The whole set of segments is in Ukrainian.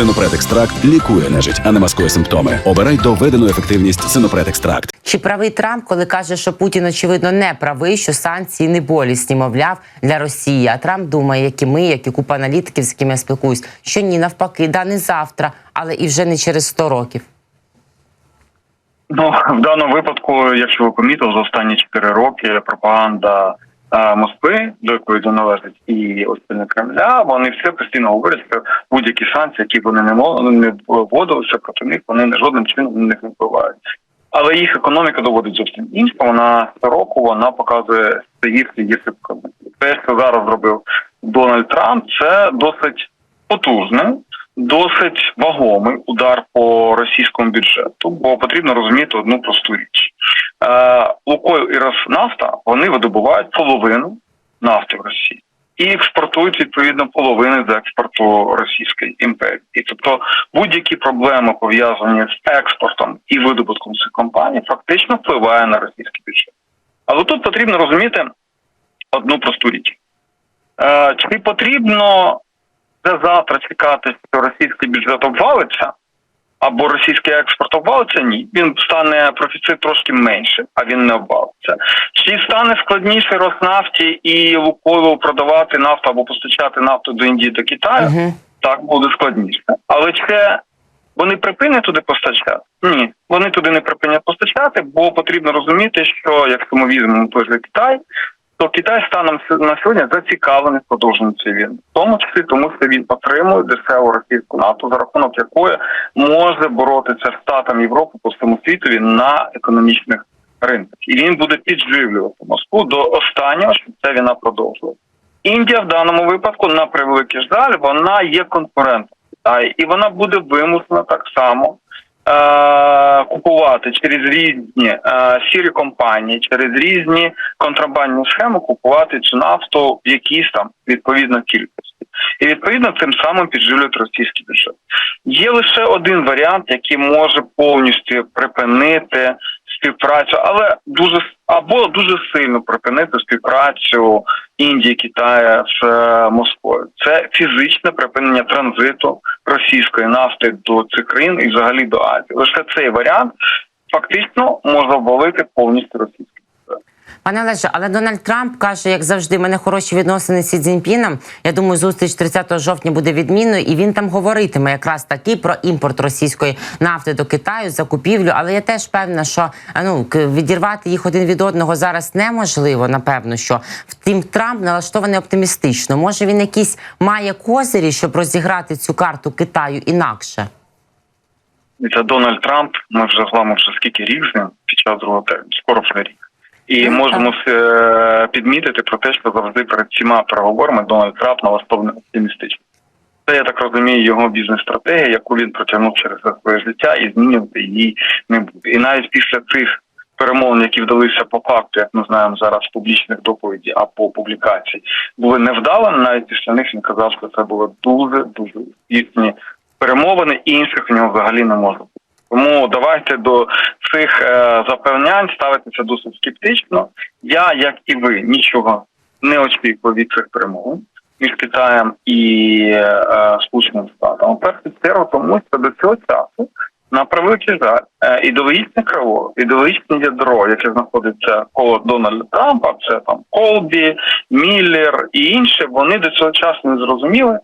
Синопред екстракт лікує нежить, а не маскує симптоми. Обирай доведену ефективність Синопред екстракт. Чи правий Трамп, коли каже, що Путін очевидно не правий, що санкції не болісні, мовляв, для Росії? А Трамп думає, як і ми, як і купа аналітиків, з якими я спілкуюсь, що ні, навпаки, да не завтра, але і вже не через 100 років. Ну в даному випадку, якщо ви помітили, за останні 4 роки пропаганда Москви, до якої належить і остальне Кремля, вони все постійно говорять, що будь-які санкції, які вони не не вводилися проти них, вони жодним чином на них не впливають. Але їх економіка доводить зовсім інше. Вона щороку вона показує все гірше гірше. Те, що зараз зробив Дональд Трамп, це досить потужний, досить вагомий удар по російському бюджету, бо потрібно розуміти одну просту річ. Е, Лукойл і Роснафта вони видобувають половину нафти в Росії. І експортують відповідно половини з експорту Російської імперії, тобто будь-які проблеми пов'язані з експортом і видобутком цих компаній, фактично впливає на російський бюджет. Але тут потрібно розуміти одну просту річ: е, чи потрібно вже завтра чекати, що російський бюджет обвалиться, або російський експорт обвалиться? Ні. Він стане профіцит трошки менше, а він не обвалиться. Чи стане складніше Роснафті і Лукойлу продавати нафту або постачати нафту до Індії та Китаю? Угу. Так буде складніше. Але це вони припинять туди постачати? Ні, вони туди не припинять постачати, бо потрібно розуміти, що якщо ми візьмемо той же Китай, то Китай станом на сьогодні зацікавлений в продовженні цієї війни, в тому числі тому, що він отримує дешеву російську нафту, за рахунок якої може боротися штатам Європи по всьому світові на економічних ринках, і він буде підживлювати Москву до останнього, щоб ця війна продовжувала. Індія в даному випадку, на превеликий жаль, вона є конкурентом Китаю, і вона буде вимушена так само купувати через різні е- сірі компанії, через різні контрабандні схеми купувати цю нафту в якійсь там відповідно кількості. І відповідно цим самим підживлюють російський бюджет. Є лише один варіант, який може повністю припинити співпрацю, але дуже або дуже сильно припинити співпрацю Індії, Китаю з е, Москвою. Це фізичне припинення транзиту російської нафти до цих країн і взагалі до Азії. Лише цей варіант фактично може обвалити повністю російський. Пане Олеже, але Дональд Трамп каже, як завжди, в мене хороші відносини з Сі Цзіньпіном. Я думаю, зустріч 30 жовтня буде відмінною, і він там говоритиме якраз таки про імпорт російської нафти до Китаю, закупівлю. Але я теж певна, що ну відірвати їх один від одного зараз неможливо. Напевно, що втім, Трамп налаштований оптимістично. Може він якісь має козирі, щоб розіграти цю карту Китаю інакше. Це Дональд Трамп. Ми вже з вами вже скільки рік з ним під час другого терміну, скоро вже рік. І Ну, можемо е, підмітити про те, що завжди перед всіма переговорами Дональд Трамп налаштований оптимістично. Це я так розумію, його бізнес-стратегія, яку він протягнув через своє життя, і змінювати її не буде. І навіть після цих перемовин, які вдалися по факту, як ми знаємо зараз публічних доповідей або публікацій, були невдалими. Навіть після них він казав, що це були дуже дуже успішні перемовини, і інших в нього взагалі не може бути. Тому давайте до цих е, запевнянь ставитися досить скептично. Я, як і ви, нічого не очікував від цих перемовин між Китаєм і е, Сполученими Штатами. В першу чергу, тому що до цього часу на превеликий жаль, е, ідеологічне криво, ідеологічне ядро, яке знаходиться коло Дональда Трампа, це там Колбі, Міллер і інші, вони до цього часу не зрозуміли,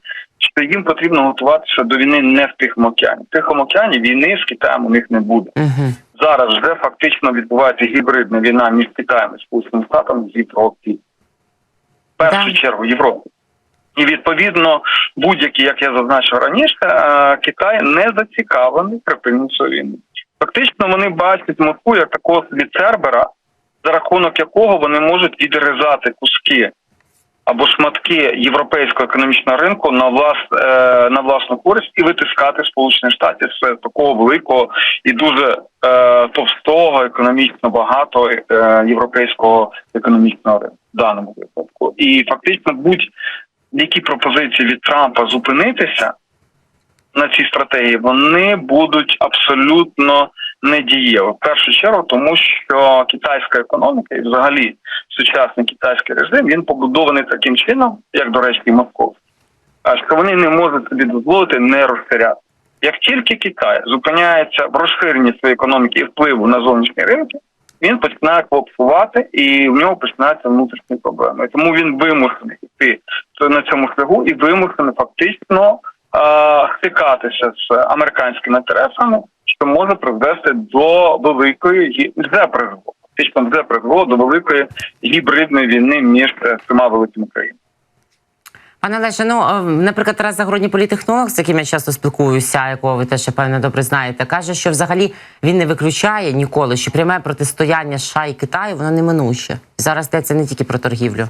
що їм потрібно готуватися до війни не в Тихому океані. В Тихому океані війни з Китаєм у них не буде. Угу. Зараз вже фактично відбувається гібридна війна між Китаєм і Сполученими Штатами з Європі. В першу Да. чергу Європи. І відповідно будь-які, як я зазначив раніше, е, Китай не зацікавлений припиненню цієї війни. Фактично вони бачать Москву як такого собі цербера, за рахунок якого вони можуть відрізати куски або шматки європейського економічного ринку на влас е, на власну користь і витискати Сполучені Штати з такого великого і дуже е, товстого, економічно багато е, європейського економічного ринку в даному випадку. І фактично будь-які пропозиції від Трампа зупинитися на цій стратегії, вони будуть абсолютно недієві. В першу чергу, тому що китайська економіка і взагалі сучасний китайський режим він побудований таким чином, як до речі, московський, що вони не можуть собі дозволити не розширяти. Як тільки Китай зупиняється в розширенні своєї економіки і впливу на зовнішні ринки, він починає колапсувати і в нього починаються внутрішні проблеми. Тому він вимушений йти на цьому шляху і вимушений фактично стикатися з американськими інтересами, що може привести до великої вже призвело, до великої гібридної війни між е, цими великими країнами. Пане Олеже, ну е, наприклад, Тарас Загородній політехнолог, з яким я часто спілкуюся, якого ви теж певно добре знаєте, каже, що взагалі він не виключає ніколи, що пряме протистояння США і Китаю воно неминуще. Зараз йдеться не тільки про торгівлю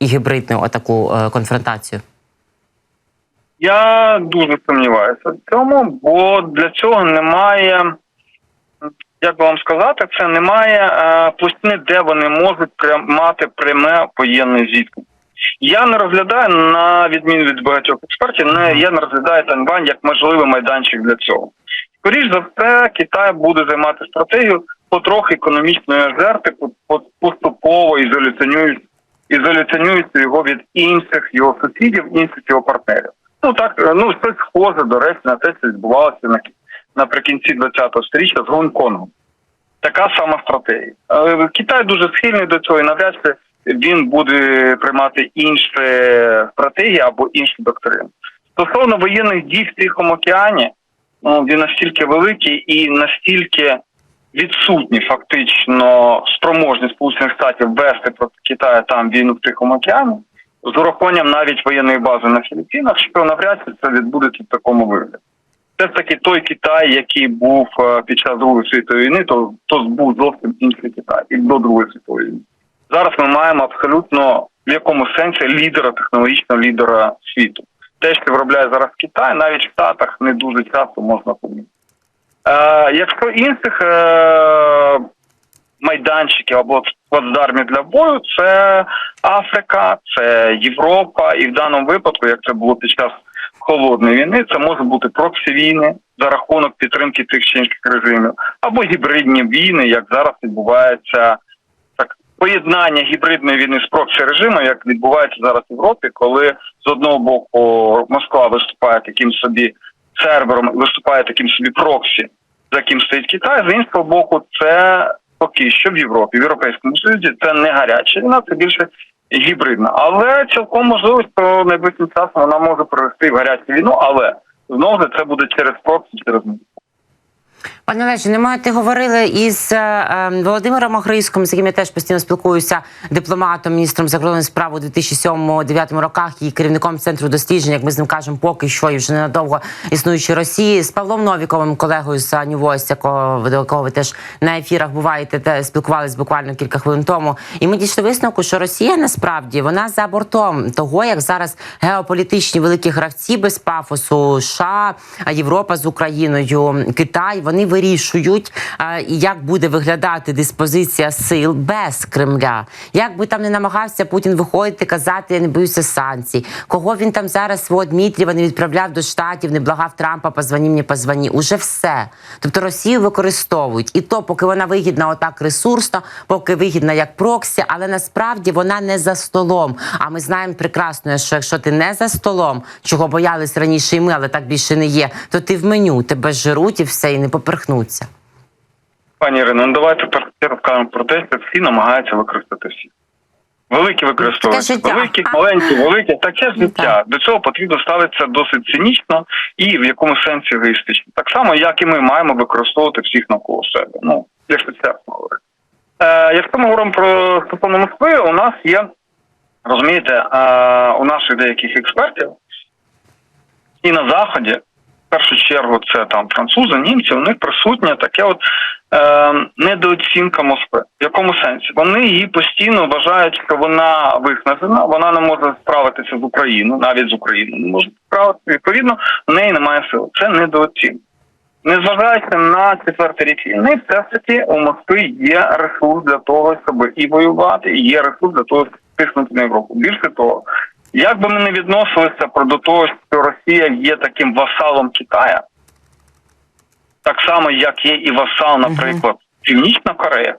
і гібридну отаку е, конфронтацію. Я дуже сумніваюся в цьому, бо для цього немає, як вам сказати, це немає е, площини, де вони можуть мати пряме воєнне зіткнення. Я не розглядаю на відміну від багатьох експертів, не я не розглядаю Таньвань як можливий майданчик для цього. Скоріше за все, Китай буде займати стратегію потрохи економічної по- поступово ізоляціонується його від інших його сусідів, інших його партнерів. Ну так, е, ну це схоже, до речі, на те, що відбувалося на наприкінці 20-го сторіччя з Гонконгом. Така сама стратегія. Китай дуже схильний до цього, і навряд чи він буде приймати інші стратегії або інші доктрини. Стосовно воєнних дій в Тихому океані, ну він настільки великий і настільки відсутні фактично спроможність Сполучених Штатів вести проти Китаю там війну в Тихому океані з урахуванням навіть воєнної бази на Філіппінах, що навряд чи це відбудеться в такому вигляді. Це ж таки той Китай, який був е, під час Другої світової війни, то, то був зовсім інший Китай і до Другої світової війни. Зараз ми маємо абсолютно в якому сенсі лідера, технологічного лідера світу. Те, що виробляє зараз Китай, навіть в Штатах не дуже часто можна помітити. Е, якщо інших е, майданчиків або плацдармів для бою, це Африка, це Європа, і в даному випадку, як це було під час холодної війни, це може бути проксі війни за рахунок підтримки тих чи інших режимів, або гібридні війни, як зараз відбувається так. Поєднання гібридної війни з проксі режимом, як відбувається зараз в Європі, коли з одного боку Москва виступає таким собі сервером, виступає таким собі проксі, за яким стоїть Китай. З іншого боку, це поки що в Європі, в Європейському Союзі це не гаряча війна, це більше гібридна. Але цілком можливо, що найближчим часом вона може провести в гарячу війну, але знову ж це буде через проксі, через Пане Олеже, не маєте говорили із е, е, Володимиром Охриском, з яким я теж постійно спілкуюся, дипломатом, міністром закордонних справ у 2007-2009 роках і керівником центру досліджень, як ми з ним кажемо, поки що і вже ненадовго існуючої Росії, з Павлом Новіковим, колегою з Voice, якого до якого ви теж на ефірах буваєте, те спілкувалися буквально кілька хвилин тому. І ми дійшли висновку, що Росія насправді вона за бортом того, як зараз геополітичні великі гравці без пафосу, США, Європа з Україною, Китай, вони вирішують, як буде виглядати диспозиція сил без Кремля. Як би там не намагався Путін виходити, казати, я не боюся санкцій. Кого він там зараз свого Дмитрієва не відправляв до штатів, не благав Трампа, позвоні мені, позвоні. Уже все. Тобто Росію використовують, і то, поки вона вигідна отак ресурсно, поки вигідна як проксі, але насправді вона не за столом. А ми знаємо прекрасно, що якщо ти не за столом, чого боялись раніше і ми, але так більше не є, то ти в меню, тебе жируть і все, і не поперхнуться. Пані Ірино, ну давайте розкажемо про те, що всі намагаються використати всі. Великі використовують. Великі, маленькі, великі. Таке Ну, життя. До цього потрібно ставитися досить цинічно і в якому сенсі егоїстично. Так само, як і ми маємо використовувати всіх навколо себе. Ну, якщо чесно говорити. Е, якщо ми говоримо про стосовно Москви, у нас є, розумієте, е, у наших деяких експертів і на Заході, першу чергу, це там французи, німці, у них присутнє таке от е, недооцінка Москви. В якому сенсі? Вони її постійно вважають, що вона виснажена, вона не може справитися з Україною, навіть з Україною не може справитися. Відповідно, в неї немає сили. Це недооцінка. Незважаючи на четвертий рік війни, все ж таки у Москви є ресурс для того, щоб і воювати, і є ресурс для того, щоб тиснути на Європу. Більше того, як би ми не відносилися про до того, що Росія є таким васалом Китая, так само як є і васал, наприклад, Північна Корея,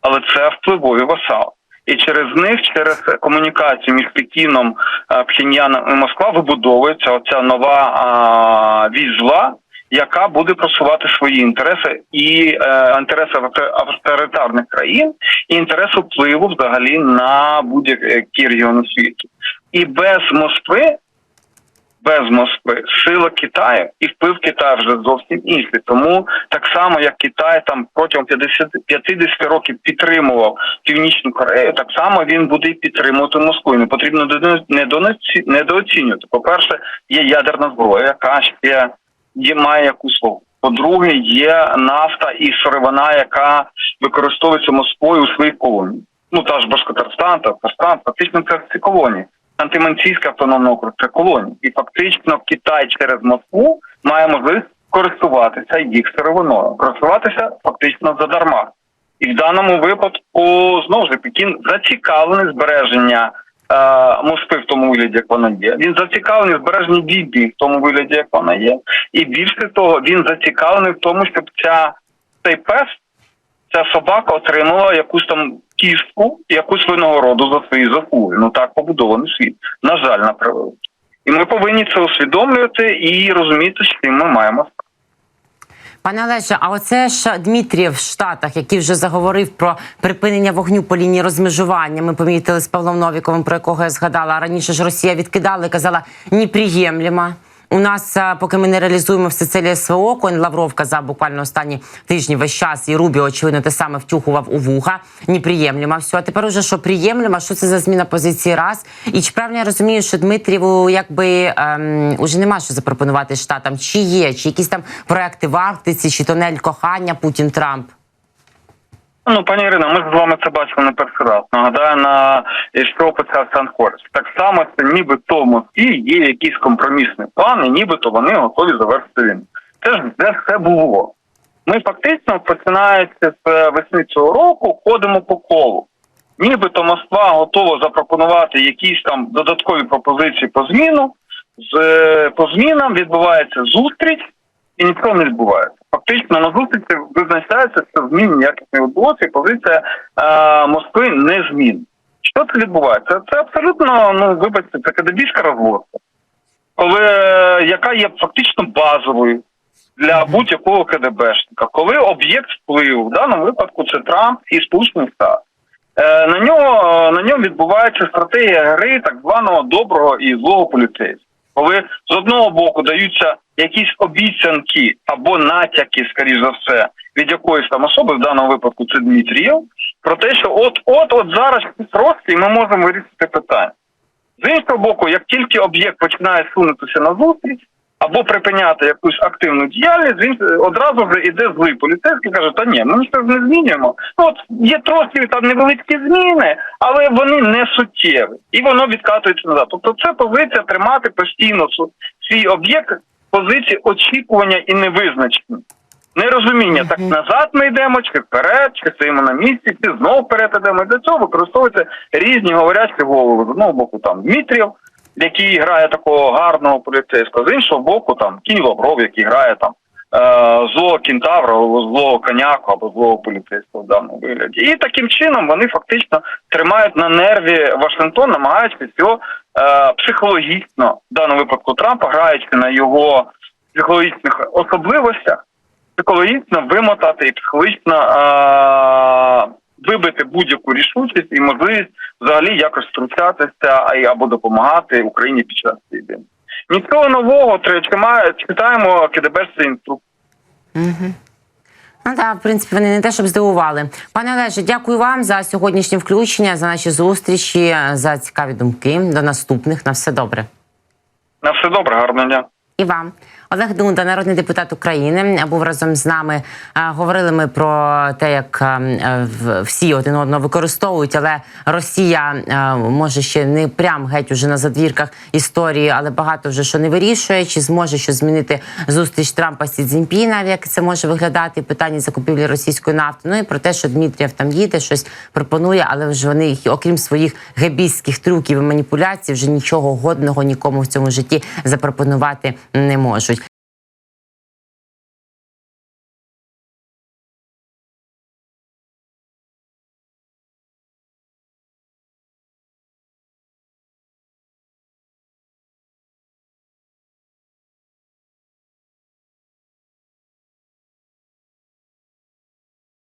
але це впливові васали. І через них, через комунікацію між Пекіном, е, Пхеньяном і Москва вибудовується оця нова а, зла, яка буде просувати свої інтереси і е, інтереси авто- авторитарних країн, і інтереси впливу взагалі на будь-які регіони світу. І без Москви без Москви сила Китаю і вплив Китаю вже зовсім інший. Тому так само як Китай там протягом 50, 50 років підтримував Північну Корею, так само він буде підтримувати Москву. І не потрібно недооцінювати. По перше, є ядерна зброя, яка ще є має якусь вагу. По-друге, є нафта і сировина, яка використовується Москвою у своїх колоніях. Ну та ж Башкортостан, Татарстан, фактично це всі колонії. Антиманційська автономна округ це колонії. І фактично Китай через Москву має можливість користуватися їх сировиною, користуватися фактично задарма. І в даному випадку знову ж Пекін зацікавлений збереження е, Москви в тому вигляді, як вона є. Він зацікавлений в збереженні в тому вигляді, як вона є. І більше того, він зацікавлений в тому, щоб ця цей пес ця собака отримала якусь там кістку, якусь винагороду за свої заслуги. Ну так побудований світ. На жаль, на превеликий. І ми повинні це усвідомлювати і розуміти, що ми маємо. Пане Олеже, а оце ж Дмитрієв в Штатах, який вже заговорив про припинення вогню по лінії розмежування. Ми помітили з Павлом Новіковим, про якого я згадала. А раніше ж Росія відкидала і казала неприємлемо. У нас, поки ми не реалізуємо все це СВО, Коін Лавров казав буквально останні тижні весь час, і Рубіо, очевидно, те саме втюхував у вуха. Неприємлемо все. А тепер уже що приємлемо, що це за зміна позиції раз? І чи правильно я розумію, що Дмитрієву якби ем, уже нема що запропонувати штатам? Чи є, чи якісь там проекти в Арктиці, чи тонель кохання Путін Трамп? Ну, пані Ірина, ми з вами це бачили не перший раз. Нагадаю, на що почався Анхорест. Так само це нібито Москві є якийсь компромісний план, і нібито вони готові завершити війну. Це ж де все було. Ми фактично, починаючи з весни цього року, ходимо по колу. Нібито Москва готова запропонувати якісь там додаткові пропозиції по зміну. З е, по змінам відбувається зустріч, і нічого не відбувається. Фактично на зустрічі визначається, що змін ніяких не відбулося, і позиція е, Москви не змін. Що це відбувається? Це абсолютно, ну вибачте, це кадебійська розводка, коли е, яка є фактично базовою для будь-якого КДБшника, коли об'єкт впливу, в даному випадку це Трамп і Сполучені Штати. Е, На нього на ньому відбувається стратегія гри так званого доброго і злого поліцейського. Коли з одного боку даються якісь обіцянки або натяки, скоріш за все, від якоїсь там особи, в даному випадку це Дмитрієв, про те, що от от от зараз просто і ми можемо вирішити питання. З іншого боку, як тільки об'єкт починає сунутися на зустріч або припиняти якусь активну діяльність, він е, одразу вже іде злий поліцейський, каже, та ні, ми нічого не змінюємо. Ну, от є трошки там невеличкі зміни, але вони не суттєві, і воно відкатується назад. Тобто, це позиція тримати постійно свій об'єкт в позиції очікування і невизначення. Нерозуміння, так назад ми йдемо, чи вперед, чи стоїмо на місці, чи знову вперед йдемо. І Для цього використовуються різні говорячі голови. З одного боку там Дмитрів, який грає такого гарного поліцейського, з іншого боку, там кінь Лавров, який грає там е, злого кентавра, або злого коняку, або злого поліцейського в даному вигляді. І таким чином вони фактично тримають на нерві Вашингтон, намагаючись його е, психологічно, в даному випадку Трампа, граючи на його психологічних особливостях психологічно вимотати і психологічно а, вибити будь-яку рішучість і можливість взагалі якось втручатися або допомагати Україні під час цієї війни. Нічого нового читаємо КДБшці інструкції. Ну так, в принципі, вони не те, щоб здивували. Пане Олеже, дякую вам за сьогоднішнє включення, за наші зустрічі, за цікаві думки. До наступних. На все добре. На все добре, гарного дня. І вам. Олег Дунда, народний депутат України, був разом з нами. Е, Говорили ми про те, як е, е, всі один одного використовують, але Росія може ще не прям геть уже на задвірках історії, але багато вже що не вирішує. Чи зможе що змінити зустріч Трампа з Цзіньпіна, як це може виглядати питання закупівлі російської нафти. Ну і про те, що Дмитрієв там їде, щось пропонує, але вже вони, окрім своїх гебійських трюків і маніпуляцій, вже нічого годного нікому в цьому житті запропонувати не можуть.